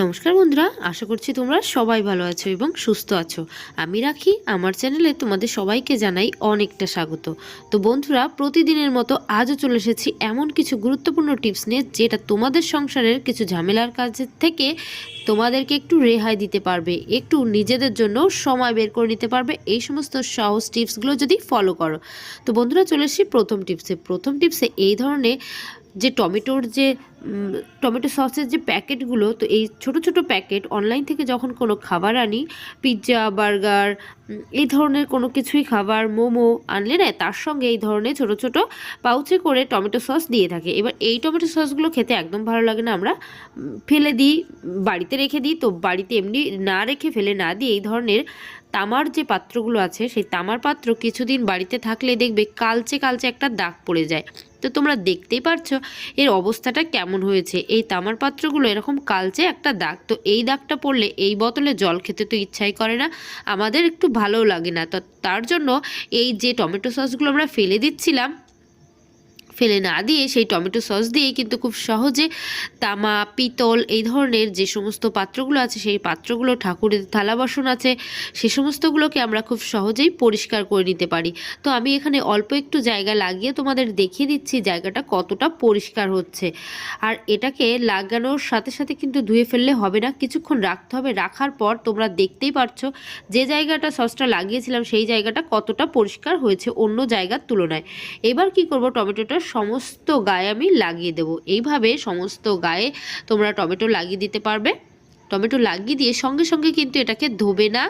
নমস্কার বন্ধুরা, আশা করছি তোমরা সবাই ভালো আছো এবং সুস্থ আছো। আমি রাখি, আমার চ্যানেলে তোমাদের সবাইকে জানাই অনেকটা স্বাগত। তো বন্ধুরা, প্রতিদিনের মতো আজও চলে এসেছি এমন কিছু গুরুত্বপূর্ণ টিপস নিয়ে, যেটা তোমাদের সংসারের কিছু ঝামেলার কাজের থেকে তোমাদেরকে একটু রেহাই দিতে পারবে, একটু নিজেদের জন্য সময় বের করে নিতে পারবে। এই সমস্ত সহজ টিপসগুলো যদি ফলো করো। তো বন্ধুরা, চলে এসেছি প্রথম টিপসে। প্রথম টিপসে এই ধরনের যে টমেটোর যে টমেটো সসের যে প্যাকেটগুলো, তো এই ছোট ছোট প্যাকেট অনলাইন থেকে যখন কোনো খাবার আনি পিৎজা বার্গার এই ধরনের কোনো কিছুই খাবার, মোমো আনলে না, তার সঙ্গে এই ধরনের ছোট ছোট পাউচে করে টমেটো সস দিয়ে থাকে। এবার এই টমেটো সসগুলো খেতে একদম ভালো লাগে না, আমরা ফেলে দিই, বাড়িতে রেখে দিই, তো বাড়িতে এমনি না রেখে ফেলে না দিয়ে এই ধরনের তামার যে পাত্রগুলো আছে, সেই তামার পাত্র কিছুদিন বাড়িতে থাকলে দেখবে কালচে কালচে একটা দাগ পড়ে যায়। তো তোমরা দেখতেই পারছ এর অবস্থাটা কেমন হয়েছে। এই তামার পাত্রগুলো এরকম কালচে একটা দাগ, তো এই দাগটা পড়লে এই বোতলে জল খেতে তো ইচ্ছাই করে না, আমাদের একটু ভালোও লাগে না। তো তার জন্য এই যে টমেটো সসগুলো আমরা ফেলে দিচ্ছিলাম ফেলে না দিয়ে সেই টমেটো সস দিয়ে কিন্তু খুব সহজে তামা, পিতল এই ধরনের যে সমস্ত পাত্রগুলো আছে, সেই পাত্রগুলো, ঠাকুরের থালা বাসন আছে, সে সমস্তগুলোকে আমরা খুব সহজেই পরিষ্কার করে নিতে পারি। তো আমি এখানে অল্প একটু জায়গা লাগিয়ে তোমাদের দেখিয়ে দিচ্ছি জায়গাটা কতটা পরিষ্কার হচ্ছে। আর এটাকে লাগানোর সাথে সাথে কিন্তু ধুয়ে ফেললে হবে না, কিছুক্ষণ রাখতে হবে। রাখার পর তোমরা দেখতেই পারছ যে জায়গাটা সসটা লাগিয়েছিলাম, সেই জায়গাটা কতটা পরিষ্কার হয়েছে অন্য জায়গার তুলনায়। এবার কি করব টমেটোটার সমস্ত গায়ে আমি লাগিয়ে দেবো। এইভাবে সমস্ত গায়ে তোমরা টমেটো লাগিয়ে দিতে পারবে। টমেটো লাগিয়ে দিয়ে সঙ্গে সঙ্গে কিন্তু এটাকে ধোবে না।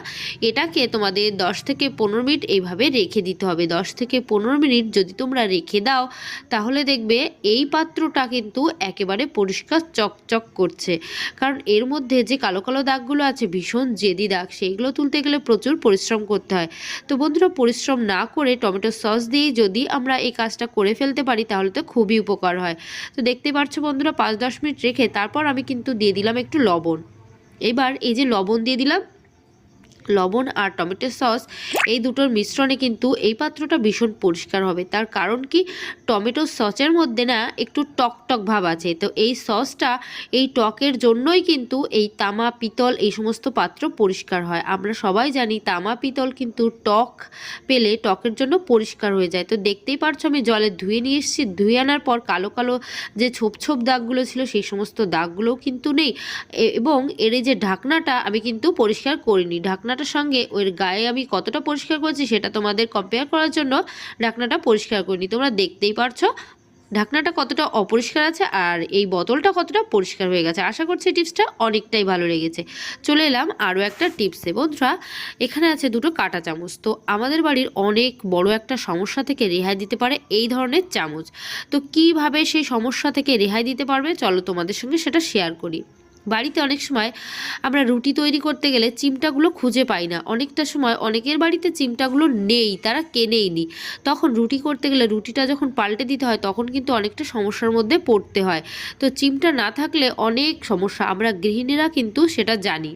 এটাকে তোমাদের 10 থেকে পনেরো মিনিট এইভাবে রেখে দিতে হবে। 10 থেকে পনেরো মিনিট যদি তোমরা রেখে দাও, তাহলে দেখবে এই পাত্রটা কিন্তু একেবারে পরিষ্কার চকচক করছে। কারণ এর মধ্যে যে কালো কালো দাগগুলো আছে, ভীষণ জেদি দাগ, সেইগুলো তুলতে গেলে প্রচুর পরিশ্রম করতে হয়। তো বন্ধুরা, পরিশ্রম না করে টমেটো সস দিয়ে যদি আমরা এই কাজটা করে ফেলতে পারি, তাহলে তো খুবই উপকার হয়। তো দেখতে পাচ্ছ বন্ধুরা, পাঁচ দশ মিনিট রেখে তারপর আমি কিন্তু দিয়ে দিলাম একটু লবণ। এবার এই যে লবণ দিয়ে দিলাম লবণ আর টমেটো সস এই দুটোর মিশ্রণে কিন্তু এই পাত্রটা ভীষণ পরিষ্কার হবে। তার কারণ কি? টমেটো সসের মধ্যে না একটু টক টক ভাব আছে। তো এই সসটা এই টকের জন্যই কিন্তু এই তামা, পিতল এই সমস্ত পাত্র পরিষ্কার হয়। আমরা সবাই জানি তামা, পিতল কিন্তু টক পেলে টকের জন্য পরিষ্কার হয়ে যায়। তো দেখতেই পারছ আমি জলে ধুয়ে নিয়ে এসেছি। ধুয়ে আনার পর কালো কালো যে ছোপ ছোপ দাগগুলো ছিল সেই সমস্ত দাগগুলোও কিন্তু নেই। এবং এর যে ঢাকনাটা আমি কিন্তু পরিষ্কার করিনি। ঢাকনাটার সঙ্গে ওর গায়ে আমি কতটা পরিষ্কার করেছি সেটা তোমাদের কম্পেয়ার করার জন্য ঢাকনাটা পরিষ্কার করিনি। তোমরা দেখতেই পারছ ঢাকনাটা কতটা অপরিষ্কার আছে আর এই বোতলটা কতটা পরিষ্কার হয়ে গেছে। আশা করছি টিপসটা অনেকটাই ভালো লেগেছে। চলে এলাম আরও একটা টিপসে বন্ধুরা, এখানে আছে দুটো কাটা চামচ। তো আমাদের বাড়ির অনেক বড় একটা সমস্যা থেকে রেহাই দিতে পারে এই ধরনের চামচ। তো কীভাবে সেই সমস্যা থেকে রেহাই দিতে পারবে? চলো তোমাদের সঙ্গে সেটা শেয়ার করি। বাড়িতে অনেক সময় আমরা রুটি তৈরি করতে গেলে চিমটাগুলো খুঁজে পাই না। অনেকটা সময় অনেকের বাড়িতে চিমটাগুলো নেই, তারা কেনেই নি তখন রুটি করতে গেলে রুটিটা যখন পাল্টে দিতে হয়, তখন কিন্তু অনেকটা সমস্যার মধ্যে পড়তে হয়। তো চিমটা না থাকলে অনেক সমস্যা, আমরা গৃহিণীরা কিন্তু সেটা জানি।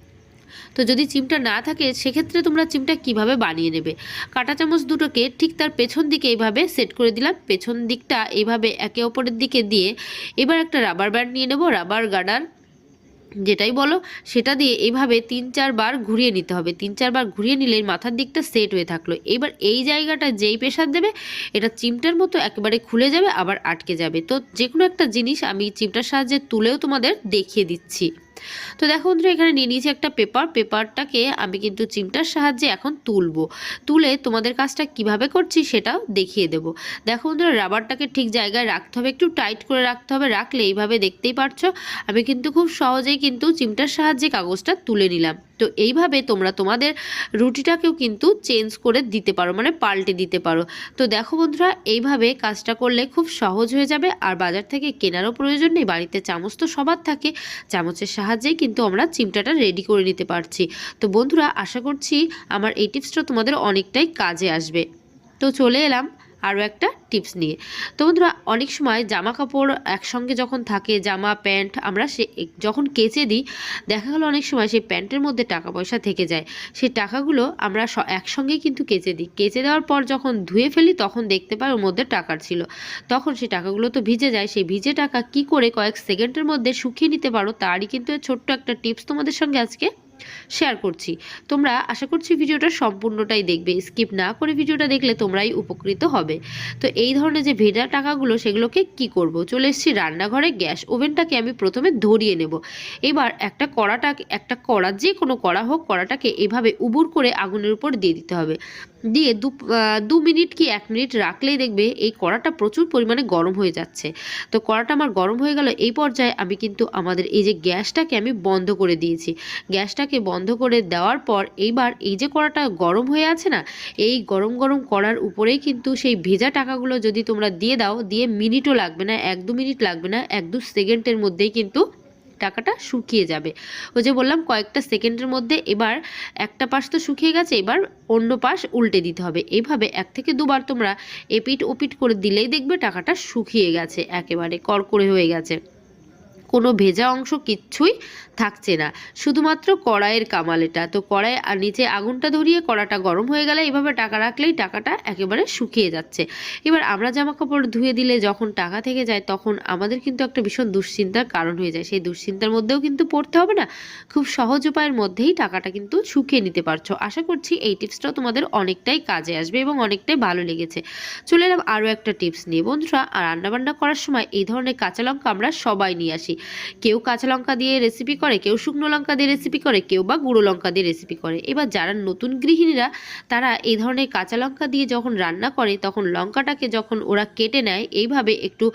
তো যদি চিমটা না থাকে, সেক্ষেত্রে তোমরা চিমটা কীভাবে বানিয়ে নেবে? কাঁটা চামচ দুটোকে ঠিক তার পেছন দিকে এইভাবে সেট করে দিলাম। পেছন দিকটা এইভাবে একে অপরের দিকে দিয়ে এবার একটা রাবার ব্যান্ড নিয়ে নেব, রাবার গার্ডার। যেটাই বলো, সেটা দিয়ে এইভাবে তিন চারবার ঘুরিয়ে নিতে হবে। তিন চারবার ঘুরিয়ে নিলে মাথার দিকটা সেট হয়ে থাকল। এবার এই জায়গাটা যেই প্রেশার দেবে, এটা চিমটার মতো একেবারে খুলে যাবে, আবার আটকে যাবে। তো যে কোনো একটা জিনিস আমি চিমটার সাহায্যে তুলেও তোমাদের দেখিয়ে দিচ্ছি। তো দেখো বন্ধুরা, এখানে নিয়ে নিয়েছি একটা পেপার পেপারটাকে আমি কিন্তু চিমটার সাহায্যে এখন তুলব। তুলে তোমাদের কাজটা কীভাবে করছি সেটাও দেখিয়ে দেব। দেখো বন্ধুরা রাবারটাকে ঠিক জায়গায় রাখতে হবে, একটু টাইট করে রাখতে হবে। রাখলে এইভাবে দেখতেই পারছ, আমি কিন্তু খুব সহজেই কিন্তু চিমটার সাহায্যে কাগজটা তুলে নিলাম। তো এইভাবে তোমরা তোমাদের রুটিটাকেও কিন্তু চেঞ্জ করে দিতে পারো মানে পাল্টে দিতে পারো। তো দেখো বন্ধুরা, এইভাবে কাজটা করলে খুব সহজ হয়ে যাবে। আর বাজার থেকে কেনারও প্রয়োজন নেই, বাড়িতে চামচ তো সবার থাকে। চামচের সাহায্যেই কিন্তু আমরা চিমটাটা রেডি করে নিতে পারছি। তো বন্ধুরা, আশা করছি আমার এই টিপসটা তোমাদের অনেকটাই কাজে আসবে। তো চলে এলাম আরও একটা টিপস নিয়ে। তো বন্ধুরা, অনেক সময় জামা কাপড় একসঙ্গে যখন থাকে, জামা, প্যান্ট, আমরা সে যখন কেচে দিই, দেখা গেলো অনেক সময় সেই প্যান্টের মধ্যে টাকা পয়সা থেকে যায়। সেই টাকাগুলো আমরা একসঙ্গেই কিন্তু কেচে দিই। কেচে দেওয়ার পর যখন ধুয়ে ফেলি, তখন দেখতে পাই ওর মধ্যে টাকার ছিল। তখন সেই টাকাগুলো তো ভিজে যায়। সেই ভিজে টাকা কি করে কয়েক সেকেন্ডের মধ্যে শুকিয়ে নিতে পারো, তারই কিন্তু ছোট্ট একটা টিপস তোমাদের সঙ্গে আজকে শেয়ার করছি। তোমরা আশা করছি ভিডিওটা সম্পূর্ণটাই দেখবে। স্কিপ না করে ভিডিওটা দেখলে তোমরাই উপকৃত হবে। তো এই ধরনের যে ভেজা টাকাগুলো, সেগুলোকে কি করব? চলে এসেছি রান্নাঘরে গ্যাস ওভেনটাকে আমি প্রথমে ধরিয়ে নেব। এবার একটা কড়াটা, একটা কড়া যে কোনো কড়া হোক, কড়াটাকে এভাবে উবুর করে আগুনের উপর দিয়ে দিতে হবে। দিয়ে দু দু মিনিট কি এক মিনিট রাখলেই দেখবে এই কড়াটা প্রচুর পরিমাণে গরম হয়ে যাচ্ছে। তো কড়াটা আমার গরম হয়ে গেল, এই পর্যায়ে আমি কিন্তু আমাদের এই যে গ্যাসটাকে আমি বন্ধ করে দিয়েছি। গ্যাসটাকে বন্ধ করে দেওয়ার পর এইবার এই যে কড়াটা গরম হয়ে আছে না, এই গরম গরম কড়ার উপরেই কিন্তু সেই ভেজা টাকাগুলো যদি তোমরা দিয়ে দাও, দিয়ে মিনিটও লাগবে না, এক দু মিনিট লাগবে না, এক দু সেকেন্ডের মধ্যেই কিন্তু টাকাটা শুকিয়ে যাবে। ওই যে বললাম, কয়েকটা সেকেন্ডের মধ্যে এবার একটা পাশ তো শুকিয়ে গেছে, এবার অন্য পাশ উল্টে দিতে হবে। এইভাবে এক থেকে দুবার তোমরা এপিট ওপিট করে দিলেই দেখবে টাকাটা শুকিয়ে গেছে, একেবারে করকরে হয়ে গেছে। কোনো ভেজা অংশ কিচ্ছুই থাকছে না। শুধুমাত্র কড়াইয়ের কামাল এটা। তো কড়াই আর নিচে আগুনটা ধরিয়ে কড়াটা গরম হয়ে গেলে এইভাবে টাকা রাখলেই টাকাটা একেবারে শুকিয়ে যাচ্ছে। এবার আমরা জামা কাপড় ধুয়ে দিলে যখন টাকা থেকে যায় তখন আমাদের কিন্তু একটা ভীষণ দুশ্চিন্তার কারণ হয়ে যায়। সেই দুশ্চিন্তার মধ্যেও কিন্তু পড়তে হবে না। খুব সহজ উপায়ের মধ্যেই টাকাটা কিন্তু শুকিয়ে নিতে পারছ। আশা করছি এই টিপসটাও তোমাদের অনেকটাই কাজে আসবে এবং অনেকটাই ভালো লেগেছে। চলে এলাম আরও একটা টিপস নিয়ে। বন্ধুরা আর রান্নাবান্না করার সময় এই ধরনের কাঁচা লঙ্কা আমরা সবাই নিয়ে আসি। কেউ কাঁচা লঙ্কা দিয়ে রেসিপি করে, কেউ শুকনো লঙ্কা দিয়ে রেসিপি করে, কেউ বা গুঁড়ো লঙ্কা দিয়ে রেসিপি করে। এবার যারা নতুন গৃহিণীরা, তারা এই ধরনের কাঁচা লঙ্কা দিয়ে যখন রান্না করে, তখন লঙ্কাটাকে যখন ওরা কেটে নেয়, এইভাবে একটু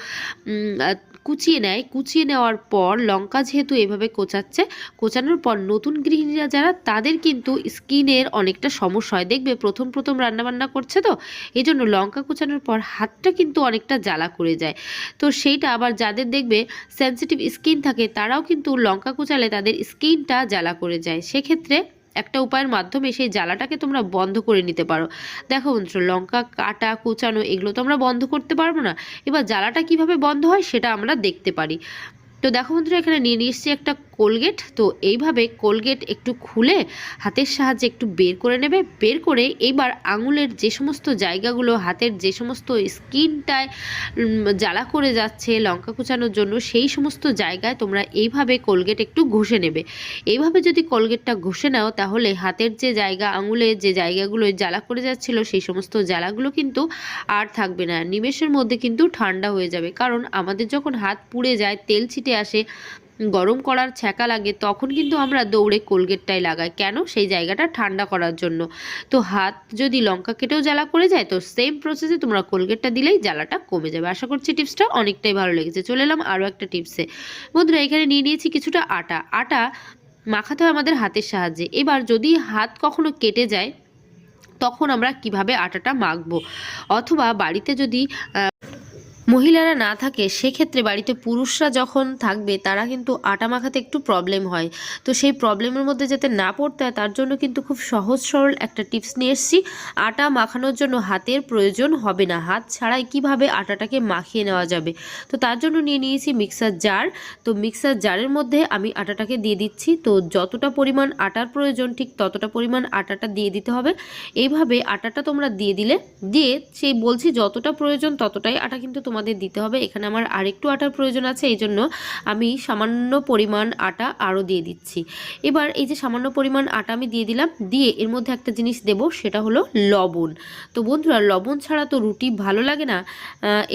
কুচিয়ে নেয়। কুচিয়ে নেওয়ার পর লঙ্কা যেহেতু এভাবে কোচাচ্ছে, কোচানোর পর নতুন গৃহিণীরা যারা, তাদের কিন্তু স্কিনের অনেকটা সমস্যা হয়। দেখবে প্রথম প্রথম রান্নাবান্না করছে তো এই জন্য লঙ্কা কুচানোর পর হাতটা কিন্তু অনেকটা জ্বালা করে যায়। তো সেইটা আবার যাদের দেখবে সেনসিটিভ স্কিন থাকে, তারাও কিন্তু লঙ্কা কুচালে তাদের স্কিনটা জ্বালা করে যায়। সেক্ষেত্রে একটা উপায়ের মাধ্যমে সেই জ্বালাটাকে তোমরা বন্ধ করে নিতে পারো। দেখো বন্ধু লঙ্কা, কাটা, কুচানো, এগুলো তো আমরা বন্ধ করতে পারব না। এবার জ্বালাটা কীভাবে বন্ধ হয় সেটা আমরা দেখতে পারি। তো দেখো বন্ধুরা, এখানে নিয়ে এসেছি একটা কোলগেট। তো এইভাবে কোলগেট একটু খুলে হাতের সাহায্যে একটু বের করে নেবে। বের করে এইবার আঙুলের যে সমস্ত জায়গাগুলো, হাতের যে সমস্ত স্কিনটায় জ্বালা করে যাচ্ছে, লঙ্কা কুচানোর জন্য, সেই সমস্ত জায়গায় তোমরা এইভাবে কোলগেট একটু ঘষে নেবে। এইভাবে যদি কোলগেটটা ঘষে নাও, তাহলে হাতের যে জায়গা আঙুলের যে জায়গাগুলো জ্বালা করে যাচ্ছিল, সেই সমস্ত জ্বালাগুলো কিন্তু আর থাকবে না। নিমেষের মধ্যে কিন্তু ঠান্ডা হয়ে যাবে। কারণ আমাদের যখন হাত পুড়ে যায়, তেল ছিটে আসে গরম করার ছ্যাঁকা লাগে, তখন কিন্তু আমরা দৌড়ে কোলগেটটাই লাগাই। কেন? সেই জায়গাটা ঠান্ডা করার জন্য। তো হাত যদি লঙ্কা কেটেও জ্বালা করে যায়, তো সেম প্রসেসে তোমরা কোলগেটটা দিলেই জ্বালাটা কমে যাবে। আশা করছি টিপসটা অনেকটাই ভালো লেগেছে। চলে এলাম আরও একটা টিপসে। বন্ধুরা, এখানে নিয়ে নিয়েছি কিছুটা আটা। আটা মাখাতে হয় আমাদের হাতের সাহায্যে। এবার যদি হাত কখনো কেটে যায়, তখন আমরা কীভাবে আটাটা মাখবো? অথবা বাড়িতে যদি মহিলারা না থাকে, সেক্ষেত্রে বাড়িতে পুরুষরা যখন থাকবে, তারা কিন্তু আটা মাখাতে একটু প্রবলেম হয়। তো সেই প্রবলেমের মধ্যে যাতে না পড়তে হয়, তার জন্য কিন্তু খুব সহজ সরল একটা টিপস নিয়ে এসেছি। আটা মাখানোর জন্য হাতের প্রয়োজন হবে না। হাত ছাড়াই কীভাবে আটাটাকে মাখিয়ে নেওয়া যাবে? তো তার জন্য নিয়ে নিয়েছি মিক্সার জার তো মিক্সার জারের মধ্যে আমি আটাটাকে দিয়ে দিচ্ছি। তো যতটা পরিমাণ আটার প্রয়োজন, ঠিক ততটা পরিমাণ আটাটা দিয়ে দিতে হবে। এইভাবে আটাটা তোমরা দিয়ে দিলে, দিয়ে সেই বলছি যতটা প্রয়োজন ততটাই আটা কিন্তু তোমাদের দিতে হবে। এখানে আমার আরেকটু আটার প্রয়োজন আছে, এই জন্য আমি সামান্য পরিমাণ আটা আরও দিয়ে দিচ্ছি। এবার এই যে সামান্য পরিমাণ আটা আমি দিয়ে দিলাম, দিয়ে এর মধ্যে একটা জিনিস দেব, সেটা হলো লবণ। তো বন্ধুরা, লবণ ছাড়া তো রুটি ভালো লাগে না।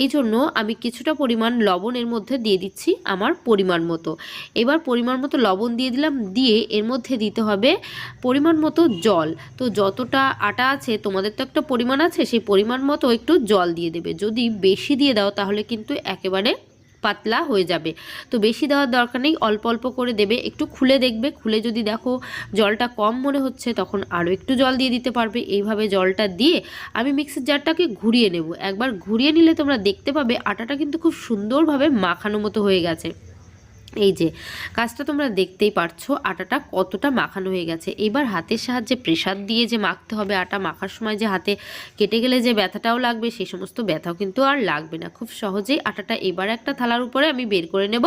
এই জন্য আমি কিছুটা পরিমাণ লবণ এর মধ্যে দিয়ে দিচ্ছি আমার পরিমাণ মতো। এবার পরিমাণ মতো লবণ দিয়ে দিলাম, দিয়ে এর মধ্যে দিতে হবে পরিমাণ মতো জল। তো যতটা আটা আছে, তোমাদের তো একটা পরিমাণ আছে, সেই পরিমাণ মতো একটু জল দিয়ে দেবে। যদি বেশি দিয়ে দাও তাহলে কিন্তু একেবারে পাতলা হয়ে যাবে। তো বেশি দেওয়ার দরকার নেই, অল্প অল্প করে দেবে। একটু খুলে দেখবে, খুলে যদি দেখো জলটা কম মনে হচ্ছে তখন আরও একটু জল দিয়ে দিতে পারবে। এইভাবে জলটা দিয়ে আমি মিক্সির জারটাকে ঘুরিয়ে নেব। একবার ঘুরিয়ে নিলে তোমরা দেখতে পাবে আটাটা কিন্তু খুব সুন্দরভাবে মাখানো মতো হয়ে গেছে। এই যে, কাজটা তোমরা দেখতেই পারছ, আটাটা কতটা মাখানো হয়ে গেছে। এবার হাতের সাহায্যে প্রেসার দিয়ে যে মাখতে হবে, আটা মাখার সময় যে হাতে কেটে গেলে যে ব্যথাটাও লাগবে সেই সমস্ত ব্যথাও কিন্তু আর লাগবে না। খুব সহজেই আটাটা এবার একটা থালার উপরে আমি বের করে নেব।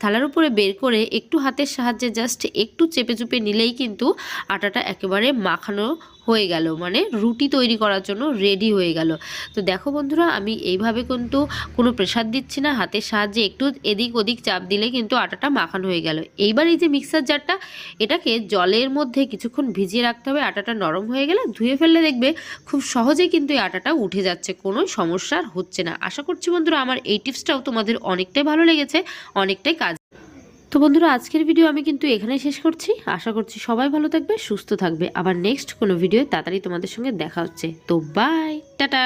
থালার উপরে বের করে একটু হাতের সাহায্যে জাস্ট একটু চেপে চুপে নিলেই কিন্তু আটাটা একেবারে মাখানো হয়ে গেল মানে রুটি তৈরি করার জন্য রেডি হয়ে গেল। তো দেখো বন্ধুরা, আমি এইভাবে কিন্তু কোনো প্রেশার দিচ্ছি না, হাতের সাহায্যে একটু এদিক ওদিক চাপ দিলে কিন্তু আটাটা মাখানো হয়ে গেল। এইবার এই যে মিক্সার জারটা এটাকে জলের মধ্যে কিছুক্ষণ ভিজিয়ে রাখতে হবে, আটাটা নরম হয়ে গেলে ধুয়ে ফেললে দেখবে খুব সহজেই কিন্তু এই আটাটা উঠে যাচ্ছে, কোনো সমস্যা আর হচ্ছে না। আশা করছি বন্ধুরা, আমার এই টিপসটাও তোমাদের অনেকটাই ভালো লেগেছে, অনেকটাই কাজ তো বন্ধুরা, আজকের ভিডিও আমি কিন্তু এখানে শেষ করছি। আশা করছি সবাই ভালো থাকবে, সুস্থ থাকবে। আবার নেক্সট কোনো ভিডিও তাড়াতাড়ি তোমাদের সঙ্গে দেখা হচ্ছে। তো বাই টাটা!